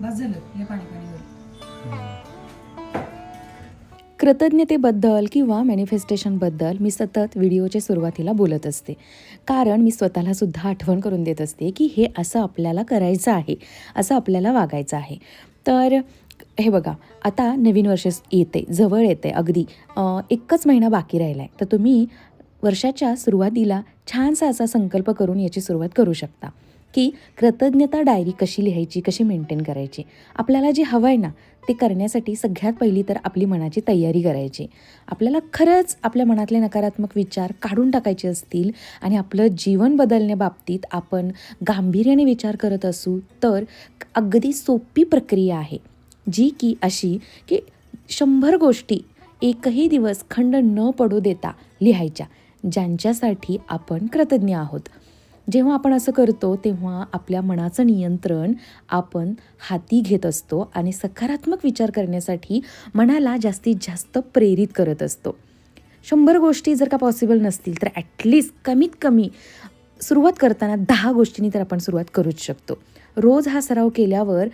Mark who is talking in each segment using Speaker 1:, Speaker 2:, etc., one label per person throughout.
Speaker 1: बस झालं हे पाणी पाणी
Speaker 2: कृतज्ञतेबद्दल किंवा मॅनिफेस्टेशनबद्दल मी सतत व्हिडिओच्या सुरुवातीला बोलत असते. कारण मी स्वतःला सुद्धा आठवण करून देत असते की हे असं आपल्याला करायचं आहे असं आपल्याला वागायचं आहे. तर हे बघा आता नवीन वर्ष येते जवळ येते अगदी. एकच महिना बाकी राहिला आहे तर तुम्ही वर्षाच्या सुरुवातीला छानसा असा संकल्प करून याची सुरुवात करू शकता. की कृतज्ञता डायरी कशी लिहायची कशी मेंटेन करायची? आपल्याला जे हवं आहे ना ते करण्यासाठी सगळ्यात पहिली तर आपली मनाची तयारी करायची. आपल्याला खरंच आपल्या मनातले नकारात्मक विचार काढून टाकायचे असतील आणि आपलं जीवन बदलण्याबाबतीत आपण गांभीर्याने विचार करत असू तर अगदी सोपी प्रक्रिया आहे. जी की अशी की शंभर गोष्टी एकही दिवस खंड न पडू देता लिहायच्या ज्यांच्यासाठी आपण कृतज्ञ आहोत. जेव्हा आपण असं करतो तेव्हा आपल्या मनाचं नियंत्रण आपण हाती घेत असतो आणि सकारात्मक विचार करण्यासाठी मनाला जास्तीत जास्त प्रेरित करत असतो. शंभर गोष्टी जर का पॉसिबल नसतील तर ॲटलिस्ट कमीत कमी सुरुवात करताना दहा गोष्टींनी तर आपण सुरुवात करूच शकतो. रोज हा सराव केल्यावर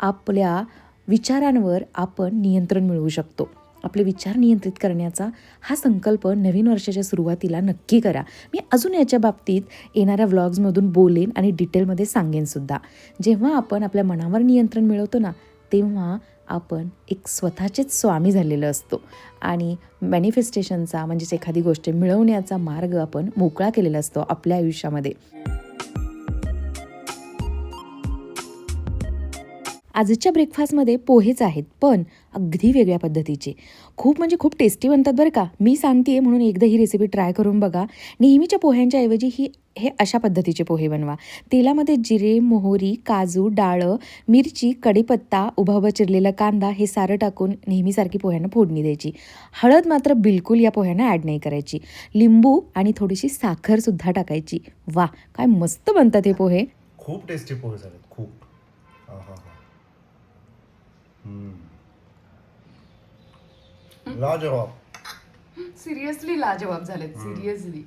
Speaker 2: आपल्या विचारांवर आपण नियंत्रण मिळवू शकतो. आपले विचार नियंत्रित करण्याचा हा संकल्प नवीन वर्षाच्या सुरुवातीला नक्की करा. मी अजून याच्या बाबतीत येणाऱ्या व्लॉग्समधून बोलेन आणि डिटेलमध्ये सांगेनसुद्धा जेव्हा आपण आपल्या मनावर नियंत्रण मिळवतो ना तेव्हा आपण एक स्वतःचेच स्वामी झालेलं असतो. आणि मॅनिफेस्टेशनचा म्हणजेच एखादी गोष्ट मिळवण्याचा मार्ग आपण मोकळा केलेला असतो आपल्या आयुष्यामध्ये. आजच्या ब्रेकफास्टमध्ये पोहेच आहेत पण अगदी वेगळ्या पद्धतीचे. खूप म्हणजे खूप टेस्टी बनतात बरं का. मी सांगते म्हणून एकदा ही रेसिपी ट्राय करून बघा. नेहमीच्या पोह्यांच्या ऐवजी ही हे अशा पद्धतीचे पोहे बनवा. तेलामध्ये जिरे मोहरी काजू डाळं मिरची कढीपत्ता उभा उभा चिरलेला कांदा हे सारं टाकून नेहमीसारखी पोह्यांना फोडणी द्यायची. हळद मात्र बिलकुल या पोह्यांना ॲड नाही करायची. लिंबू आणि थोडीशी साखरसुद्धा टाकायची. वा काय मस्त बनतात हे पोहे.
Speaker 3: खूप टेस्टी पोहे झाले लाजवाब.
Speaker 1: सिरियसली लाजवाब झालेत सिरियसली.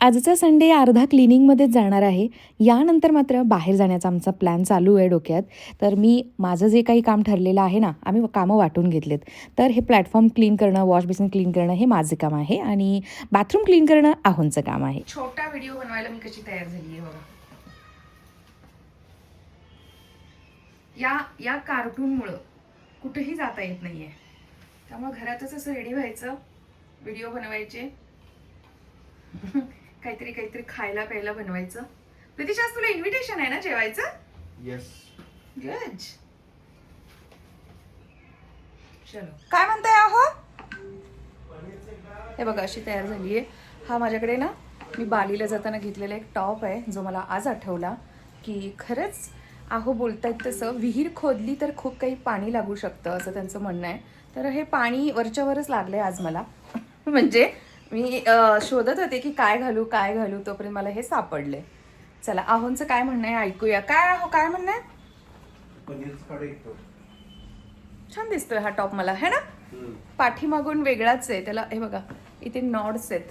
Speaker 2: आजचा संडे अर्धा क्लिनिंगमध्येच जाणार आहे. यानंतर मात्र बाहेर जाण्याचा आमचा प्लॅन चालू आहे डोक्यात. तर मी माझं जे काही काम ठरलेलं आहे ना आम्ही कामं वाटून घेतलेत. तर हे प्लॅटफॉर्म क्लीन करणं वॉश बेसिन क्लीन करणं हे माझं काम आहे आणि बाथरूम क्लीन करणं आहोंचं काम आहे.
Speaker 1: छोटा व्हिडिओ बनवायला मी कशी तयार झाली आहे बघा. या या कार्टूनमुळं कुठेही जाता येत नाहीये. त्यामुळे घरातच असं रेडी व्हायचं व्हिडिओ बनवायचे. काहीतरी काहीतरी खायला प्यायला बनवायचं. प्रितिश आज तुला इन्व्हिटेशन आहे ना जेवायचं?
Speaker 3: येस
Speaker 1: गुड चलो. काय म्हणताय आहो? हे बघा अशी तयार झाली आहे. हा माझ्याकडे ना मी बालीला जाताना घेतलेला एक टॉप आहे जो मला आज आठवला की खरंच आहो बोलतायत तसं. विहीर खोदली तर खूप काही पाणी लागू शकतं असं त्यांचं म्हणणं आहे. तर हे पाणी वरच्यावरच लागलंय आज मला. म्हणजे मी शोधत होते की काय घालू काय घालू तोपर्यंत मला हे सापडले चला आहोंचं काय म्हणणं आहे ऐकूया. काय आहो काय म्हणणं आहे. छान दिसतोय हा टॉप मला है ना? पाठीमागून वेगळाच आहे. त्याला हे बघा इथे नॉड्स आहेत.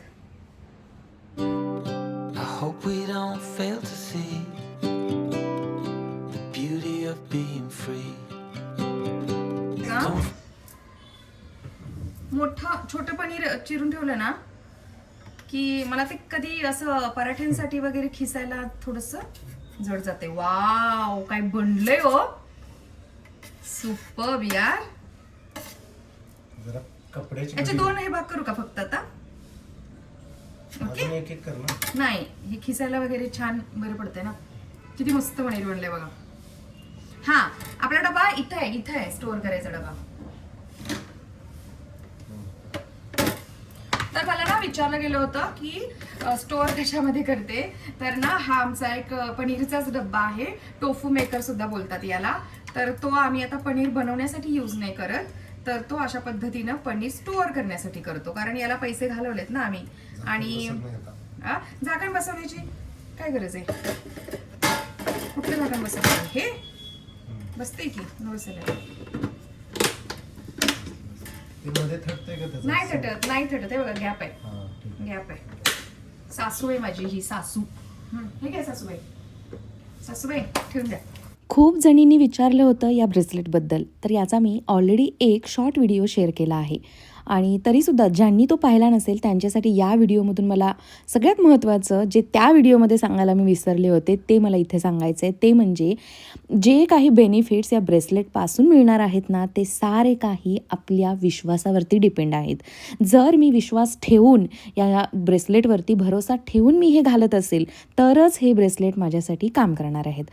Speaker 4: Being free.
Speaker 1: मोठं छोटं पनीर चिरून ठेवलं ना की मला ते कधी असं पराठ्यांसाठी वगैरे खिसायला थोडस जड जाते वाव काय बनलंय हो. सुपर यार.
Speaker 3: जरा कपड्याची
Speaker 1: याचे दोन हे भाग करू का फक्त आता? ओके
Speaker 3: अजून एक एक कर ना.
Speaker 1: नाही हे खिसायला वगैरे छान बरं पडतंय ना. किती मस्त पनीर बनलंय बघा. हा आपला डबा इथं आहे इथं आहे स्टोअर करायचा डबा. तर मला ना विचारलं गेलं होतं की स्टोअर कशामध्ये करते? तर ना हा आमचा एक पनीरचाच डब्बा आहे. टोफू मेकर सुद्धा बोलतात याला. तर तो आम्ही आता पनीर बनवण्यासाठी यूज नाही करत. तर तो अशा पद्धतीनं पनीर स्टोअर करण्यासाठी करतो. कारण याला पैसे घालवलेत ना आम्ही. आणि? झाकण बसवण्याची काय गरज आहे? कुठलं झाकण बसवलं हे? बसते की? नो बसवलं
Speaker 3: ते मध्ये थटतंय का त्याचं?
Speaker 1: नाही थटत नाही थटत. हे बघा गॅप आहे.
Speaker 3: हा
Speaker 1: गॅप आहे.
Speaker 2: सासू आहे माझी ही सासू. हं, हे काय सासूबाई. सासूबाई ठेवून द्या.
Speaker 5: खूप जणींनी विचारलं होतं या ब्रेसलेटबद्दल. तर याचा मी ऑलरेडी एक शॉर्ट व्हिडिओ शेअर केला आहे. आणि तरीसुद्धा ज्यांनी तो पाहिला नसेल त्यांच्यासाठी या व्हिडिओमधून मला सगळ्यात महत्त्वाचं जे त्या व्हिडिओमध्ये सांगायला मी विसरले होते ते मला इथे सांगायचं आहे ते म्हणजे जे काही बेनिफिट्स या ब्रेसलेटपासून मिळणार आहेत ना ते सारे काही आपल्या विश्वासावरती डिपेंड आहेत. जर मी विश्वास ठेवून या ब्रेसलेटवरती भरोसा ठेवून मी हे घालत असेल तरच हे ब्रेसलेट माझ्यासाठी काम करणार आहेत.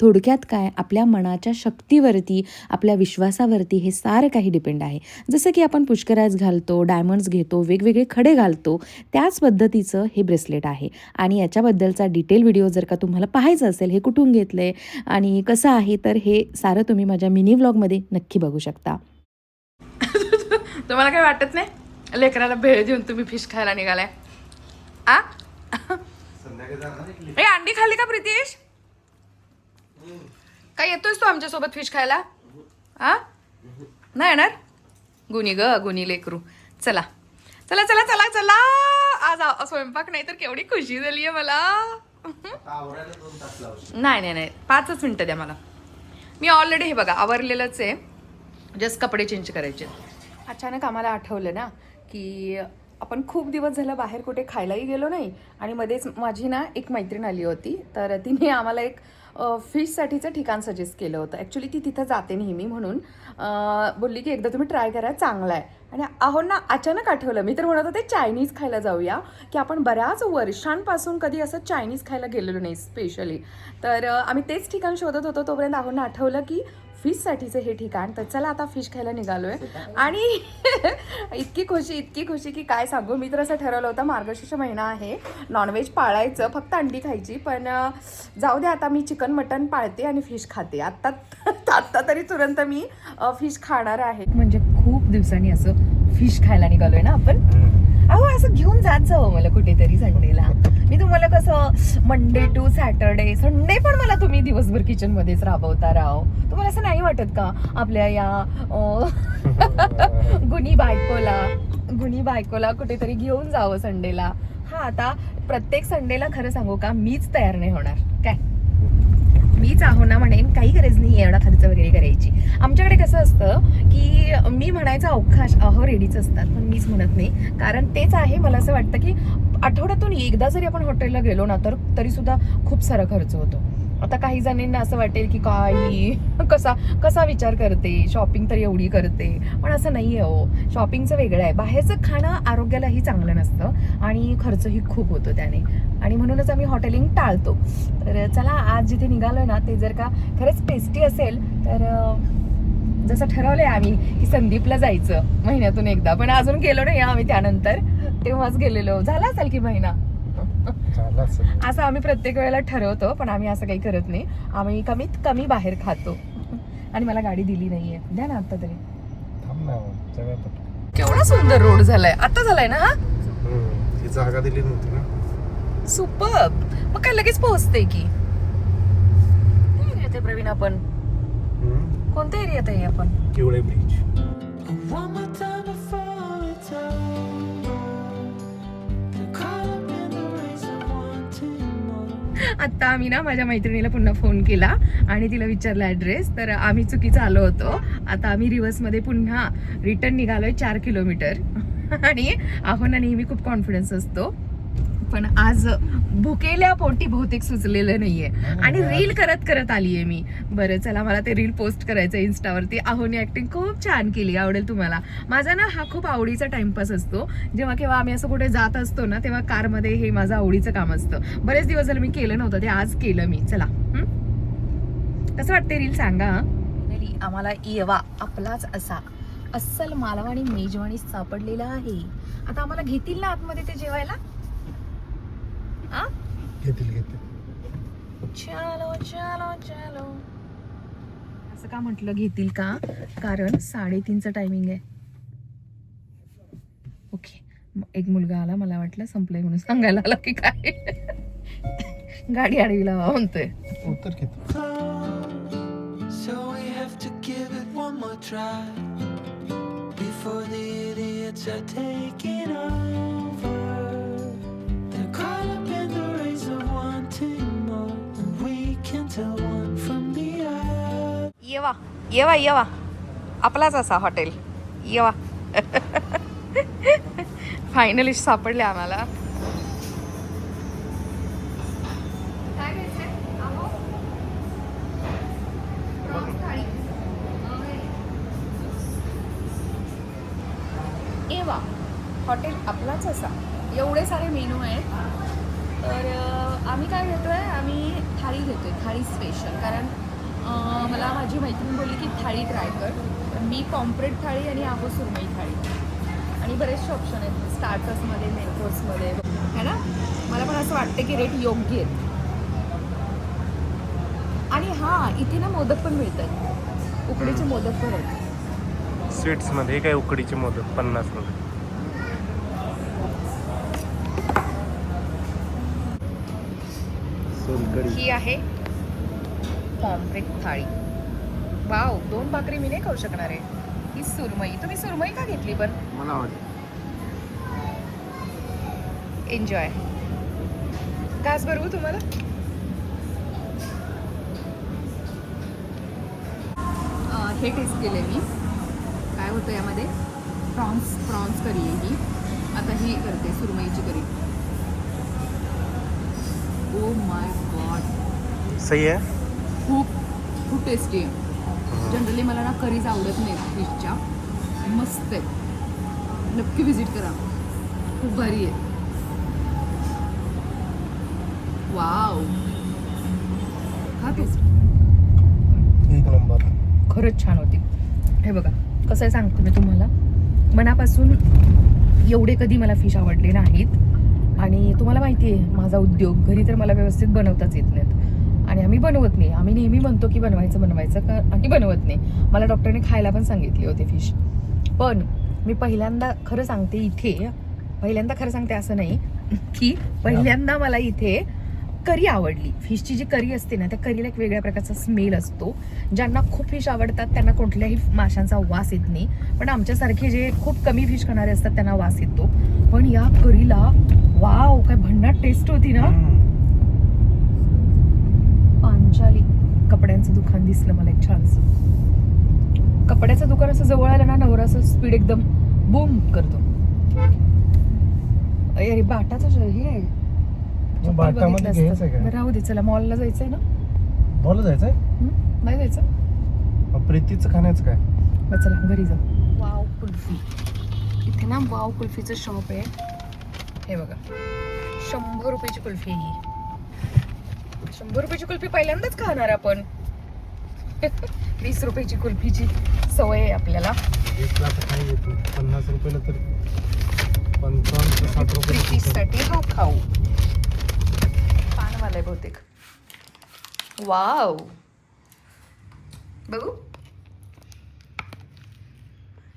Speaker 5: थोडक्यात काय? आपल्या मनाच्या शक्तीवरती आपल्या विश्वासावरती हे सारं काही डिपेंड आहे. जसं की आपण पुष्कराज घालतो डायमंड्स घेतो वेगवेगळे खडे घालतो त्याच पद्धतीचं हे ब्रेसलेट आहे. आणि याच्याबद्दलचा डिटेल व्हिडिओ जर का तुम्हाला पाहायचं असेल हे कुठून घेतलं आहे आणि कसं आहे तर हे सारं तुम्ही माझ्या मिनी व्लॉगमध्ये नक्की बघू शकता.
Speaker 2: तुम्हाला काय वाटत नाही? लेकराला भेळ देऊन तुम्ही फिश खायला निघालाय. आ? अंडी खाल्ली का प्रितीश? काय येतोयस तू आमच्यासोबत फिश खायला? आ? नाही येणार? गुनी ग गुनी लेकरू. चला. चला चला चला चला. आज स्वयंपाक नाही तर केवढी खुशी झाली आहे मला. नाही नाही नाही. पाचच मिनटं द्या मला. मी ऑलरेडी हे बघा आवरलेलंच आहे. जस्ट कपडे चेंज करायचे. अचानक आम्हाला आठवलं ना की आपण खूप दिवस झालं बाहेर कुठे खायलाही गेलो नाही. आणि मध्येच माझी ना एक मैत्रीण आली होती तर तिने आम्हाला एक फिशसाठीचं ठिकाण सजेस्ट केलं होतं. ॲक्च्युली ती तिथं जाते नेहमी म्हणून. बोलली की एकदा तुम्ही ट्राय करा चांगला आहे. आणि आहो ना अचानक आठवलं. मी तर म्हणत होते चायनीज खायला जाऊया. की आपण बऱ्याच वर्षांपासून कधी असं चायनीज खायला गेलेलो नाही स्पेशली तर आम्ही तेच ठिकाण शोधत होतो तोपर्यंत आहोंना आठवलं की फिशसाठीचं हे ठिकाण. तर चला आता फिश खायला निघालोय. आणि इतकी खुशी इतकी खुशी की काय सांगू? मी तर असं ठरवलं होतं मार्गशीर्ष महिना आहे. नॉनव्हेज पाळायचं फक्त अंडी खायची. पण जाऊ दे आता मी चिकन मटन पाळते आणि फिश खाते. आत्ता आत्ता तरी तुरंत मी फिश खाणार आहे. म्हणजे खूप दिवसांनी असं फिश खायला निघालोय ना आपण. अहो असं घेऊन जात जावं मला कुठेतरी संडेला. मी तुम्हाला कसं मंडे टू सॅटरडे संडे पण मला तुम्ही दिवसभर किचन मध्येच राबवता राव. तुम्हाला असं नाही वाटत का? आपल्या या गुणी बायकोला गुणी बायकोला कुठेतरी घेऊन जावं संडेला. हा आता प्रत्येक संडेला खरं सांगू का? मीच तयार नाही होणार. काय? मीच आहो ना म्हणेन काही गरज नाही एवढा खर्च वगैरे करायची. आमच्याकडे कसं असतं की मी म्हणायचा अवकाश अहो रेडीच असतात पण मीच म्हणत नाही. कारण तेच आहे मला असं वाटतं की आठवड्यातून एकदा जरी आपण हॉटेलला गेलो ना तर तरीसुद्धा खूप सारा खर्च होतो. आता काही जणींना असं वाटेल की काही कसा कसा विचार करते शॉपिंग तर एवढी करते. पण असं नाही आहे हो. शॉपिंगचं वेगळं आहे. बाहेरचं खाणं आरोग्यालाही चांगलं नसतं आणि खर्चही खूप होतो त्याने. आणि म्हणूनच आम्ही हॉटेलिंग टाळतो. तर चला आज जिथे निघालोय ना ते जर का खरंच टेस्टी असेल तर जसं ठरवलंय आम्ही की संदीपला जायचं महिन्यातून एकदा. पण अजून गेलो नाही आम्ही त्यानंतर. तेव्हाच गेलेलो. झाला असेल की महिना. असं आम्ही प्रत्येक वेळेला ठरवतो पण आम्ही असं काही करत नाही. आम्ही कमीत कमी बाहेर खातो. आणि मला गाडी दिली नाहीये. द्या ना आता तरी. केवढा सुंदर रोड झालाय. आता झालाय ना हा?
Speaker 3: जागा दिली नव्हती ना.
Speaker 2: सुपर मग काय लगेच पोहोचते की? येते प्रवीण आपण कोणत्या एरियात आहे आपण?
Speaker 3: Kivale bridge
Speaker 4: One more time before it's over. They're caught up in the race of wanting more.
Speaker 2: आता आम्ही ना माझ्या मैत्रिणीला पुन्हा फोन केला आणि तिला विचारला ऍड्रेस तर आम्ही चुकीचं आलो होतो. आता आम्ही रिव्हर्समध्ये पुन्हा रिटर्न निघालोय चार किलोमीटर आणि आहोना नेहमी खूप कॉन्फिडन्स असतो. पण आज भुकेल्या पोटी बहुतेक सुचलेलं नाहीये. आणि रील करत करत आलीये मी. बरं चला मला ते रील पोस्ट करायचं इंस्टावरती आहोनी ऍक्टिंग खूप छान केली आवडेल तुम्हाला. माझा ना हा खूप आवडीचा टाइमपास असतो. जेव्हा केव्हा आम्ही असं कुठे जात असतो ना तेव्हा कारमध्ये हे माझं आवडीचं काम असतं. बरेच दिवस झालं मी केलं नव्हतं ते आज केलं मी. चला. हं? कसं वाटते रील सांगा आम्हाला येवा आपलाच असा. अस्सल मालवाणी मेजवानी सापडलेला आहे. आता आम्हाला घेतील ना आतमध्ये ते जेवायला? आ?
Speaker 3: घेतील घेतील.
Speaker 2: चलो चलो चलो. असं का म्हटलं घेतील का? कारण साडेतीनचं टायमिंग आहे. ओके एक मुलगा आला मला वाटलं संपलंय म्हणून सांगायला आला की काय? गाडी आडवी लावा म्हणतोय.
Speaker 3: उत्तर घेतील
Speaker 2: येवा येवा येवा. आपलाच असा हॉटेल. येवा. फायनली सापडले आम्हाला. एवा हॉटेल आपलाच असा. एवढे सारे मेनू आहेत. तर आम्ही काय घेतोय? आम्ही थाळी घेतोय थाळी स्पेशल कारण मला माझी मैत्रीण बोलली की थाळी ट्राय कर. मी पॉम्प्रेट थाळी आणि आहो सुरमई थाळी. आणि बरेचसे ऑप्शन आहेत. स्टार्टर्समध्ये मेन कोर्समध्ये है ना? मला पण असं वाटतं की रेट योग्य आहेत. आणि हां इथे ना मोदक पण मिळतात. उकडीचे मोदक पण आहेत.
Speaker 3: स्वीट्समध्ये काय उकडीचे मोदक पन्नासमध्ये
Speaker 2: ही आहे पॉम्प्रेट थाळी. वाव दोन भाकरी मी नाही खाऊ शकणार आहे. ही सुरमई. तुम्ही सुरमई का घेतली पण?
Speaker 3: मला आवडतं
Speaker 2: एन्जॉय घास भरवू तुम्हाला? हे टेस्ट केले मी. काय होतं यामध्ये? प्रॉन्स प्रॉन्स करी आहे ही. आता ही करते सुरमईची करी. ओ माय गॉड
Speaker 3: सही आहे
Speaker 2: खूप खूप टेस्टी आहे. जनरली मला ना करीज आवडत नाही फिशच्या मस्त आहे. नक्की विजिट करा. खूप भारी आहे. वाव हा टेस्ट
Speaker 3: एक नंबर.
Speaker 2: खरंच छान होती. हे बघा कसं आहे सांगते मी तुम्हाला. मनापासून एवढे कधी मला फिश आवडले नाहीत. आणि तुम्हाला माहिती आहे माझा उद्योग घरी तर मला व्यवस्थित बनवताच येत नाहीत. आणि आम्ही बनवत नाही. आम्ही नेहमी म्हणतो की बनवायचं बनवायचं का आणि बनवत नाही. मला डॉक्टरने खायला पण सांगितले होते फिश. पण मी पहिल्यांदा खरं सांगते इथे पहिल्यांदा खरं सांगते असं नाही की पहिल्यांदा मला इथे करी आवडली. फिशची जी करी असते ना त्या करीला एक वेगळ्या प्रकारचा स्मेल असतो. ज्यांना खूप फिश आवडतात त्यांना कुठल्याही माशांचा वास येत नाही. पण आमच्यासारखे जे खूप कमी फिश खाणारे असतात त्यांना वास येतो. पण या करीला वाव काय भन्नाट टेस्ट होती ना. पांचाली. कपड्यांचं दुकान दिसलं मला एक छानस. कपड्याचं दुकान असं जवळ आलं ना नवरा असं स्पीड एकदम बूम करतो. अरे बाटाचं हे आहे चप्पल
Speaker 3: बाटामध्ये
Speaker 2: बघितलं
Speaker 3: घ्यायचं
Speaker 2: असतं.
Speaker 3: काय?
Speaker 2: बरं, राहू दे चला मॉलला जायचंय ना.
Speaker 3: बोला जायचंय?
Speaker 2: हं? नाही जायचं.
Speaker 3: मग प्रीतीचं खाण्याचं काय?
Speaker 2: बरं चला घरी जाऊ वाव कुल्फी. इथे ना वाव कुल्फीचं शॉप आहे. हे बघा. शंभर रुपयाची कुल्फी आहे ही. शंभर रुपयाची कुल्फी पहिल्यांदाच खाणार आपण. वीस रुपयाची कुल्फीची सवय आहे आपल्याला.
Speaker 3: एक लाख काही येतो पन्नास रुपयाला तर. पंचावन्न ते साठ रुपये
Speaker 2: प्रीतीसाठी हा खाऊ. आहे बहुतेक. वाव. बघू.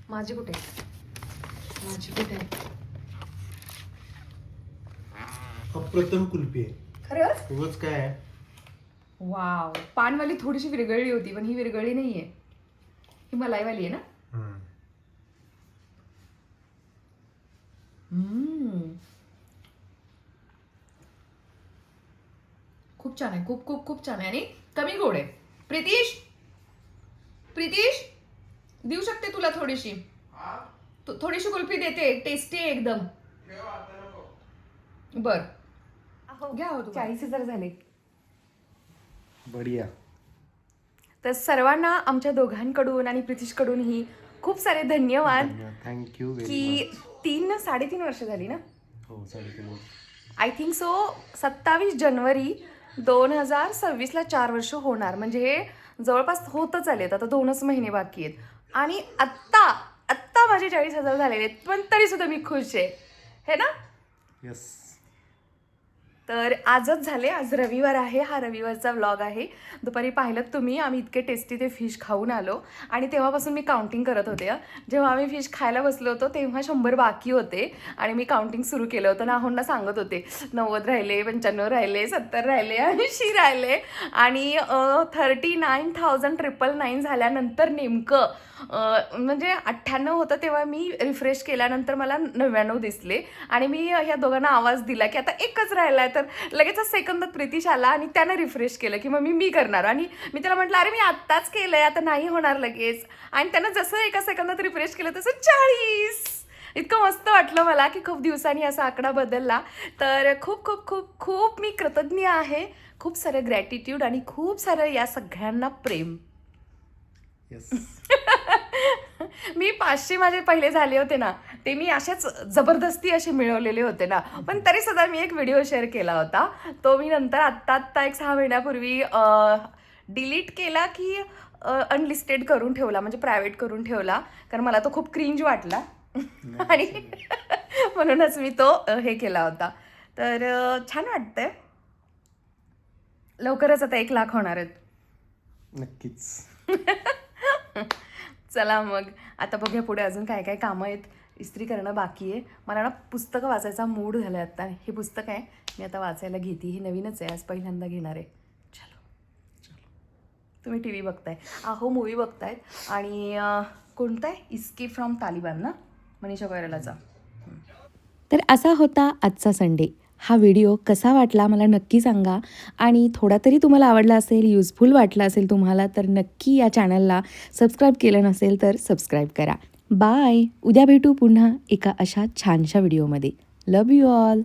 Speaker 2: माझी कुठे? माझी कुठे?
Speaker 3: अप्रथम कुल्फी आहे.
Speaker 2: खरंच?
Speaker 3: उगाच काय आहे?
Speaker 2: वाव. पानवाली थोडीशी विरगळली होती पण ही विरगळली नाहीये. ही मलाईवाली आहे ना? खूप छान आहे खूप खूप खूप छान आहे. आणि कमी गोड आहे. प्रितीश? प्रितीश? देऊ शकते तुला थोडीशी? तू- थोडीशी कुल्फी देते टेस्टी आहे एकदम. बर. घ्या हो चाळीस हजार झाले.
Speaker 3: बढिया.
Speaker 2: तर सर्वांना आमच्या दोघांकडून आणि प्रितीशकडून ही खूप सारे धन्यवाद
Speaker 3: थँक्यू
Speaker 2: की तीन साडेतीन वर्ष झाली ना?
Speaker 3: हो
Speaker 2: आय थिंक सो सत्तावीस जानेवारी दोन हजार सव्वीसला चार वर्ष होणार. म्हणजे हे जवळपास होतच आलेत. आता दोनच महिने बाकी आहेत. आणि आत्ता आत्ता माझे चाळीस हजार झालेले आहेत. पण तरी सुद्धा मी खुश आहे. हे ना?
Speaker 3: यस
Speaker 2: तर आजच झाले आज रविवार आहे हा रविवारचा व्लॉग आहे. दुपारी पाहिलं तुम्ही आम्ही इतके टेस्टी ते फिश खाऊन आलो. आणि तेव्हापासून मी काउंटिंग करत होते जेव्हा आम्ही फिश खायला बसलो होतो तेव्हा शंभर बाकी होते. आणि मी काउंटिंग सुरू केलं होतं. नाहोंना सांगत होते नव्वद राहिले पंच्याण्णव राहिले सत्तर राहिले ऐंशी राहिले. आणि thirty nine thousand triple nine झाल्यानंतर नेमकं म्हणजे अठ्ठ्याण्णव होतं तेव्हा मी रिफ्रेश केल्यानंतर मला नव्याण्णव दिसले. आणि मी ह्या दोघांना आवाज दिला की आता एकच राहिला आहे तर लगेचच सेकंदात प्रितिश आला आणि त्यानं रिफ्रेश केलं की मग मी मी करणार. आणि मी त्याला म्हटलं अरे मी आत्ताच केलं आहे आता नाही होणार लगेच. आणि त्यानं जसं एका सेकंदात रिफ्रेश केलं तसं चाळीस. इतकं मस्त वाटलं मला की खूप दिवसांनी असा आकडा बदलला. तर खूप खूप खूप खूप मी कृतज्ञ आहे. खूप सारं ग्रॅटिट्यूड आणि खूप सारं या सगळ्यांना प्रेम.
Speaker 3: येस
Speaker 2: मी पाचशे माझे पहिले झाले होते ना ते मी अशाच जबरदस्ती असे मिळवलेले होते ना. पण तरी सुद्धा मी एक व्हिडिओ शेअर केला होता. तो मी नंतर आत्ता आत्ता एक सहा महिन्यापूर्वी डिलीट केला की अनलिस्टेड करून ठेवला म्हणजे प्रायव्हेट करून ठेवला. कारण मला तो खूप क्रिंज वाटला. आणि म्हणूनच मी तो हे केला होता. तर छान वाटतंय. लवकरच आता एक लाख होणार आहेत.
Speaker 3: नक्कीच.
Speaker 2: चला मग. आता बघूया पुढे अजून काय काय कामं आहेत. इस्त्री करणं बाकी आहे. मला ना पुस्तकं वाचायचा मूड झाला आहे आता हे पुस्तक आहे. मी आता वाचायला घेते. हे नवीनच आहे. आज पहिल्यांदा घेणार आहे. चलो. तुम्ही टी व्ही बघताय. आहो मूवी बघतायत. आणि कोणता आहे? इस्केप फ्रॉम तालिबान ना? मनीषा कोयरालाचा.
Speaker 5: तर असा होता आजचा संडे हा व्हिडिओ कसा वाटला मला नक्की सांगा. आणि थोडा तरी तुम्हाला आवडला असेल युजफुल वाटला असेल तुम्हाला तर नक्की या चॅनलला सबस्क्राईब केलं नसेल तर सबस्क्राईब करा. बाय उद्या भेटू पुन्हा एका अशा छानशा व्हिडिओमध्ये. लव यू ऑल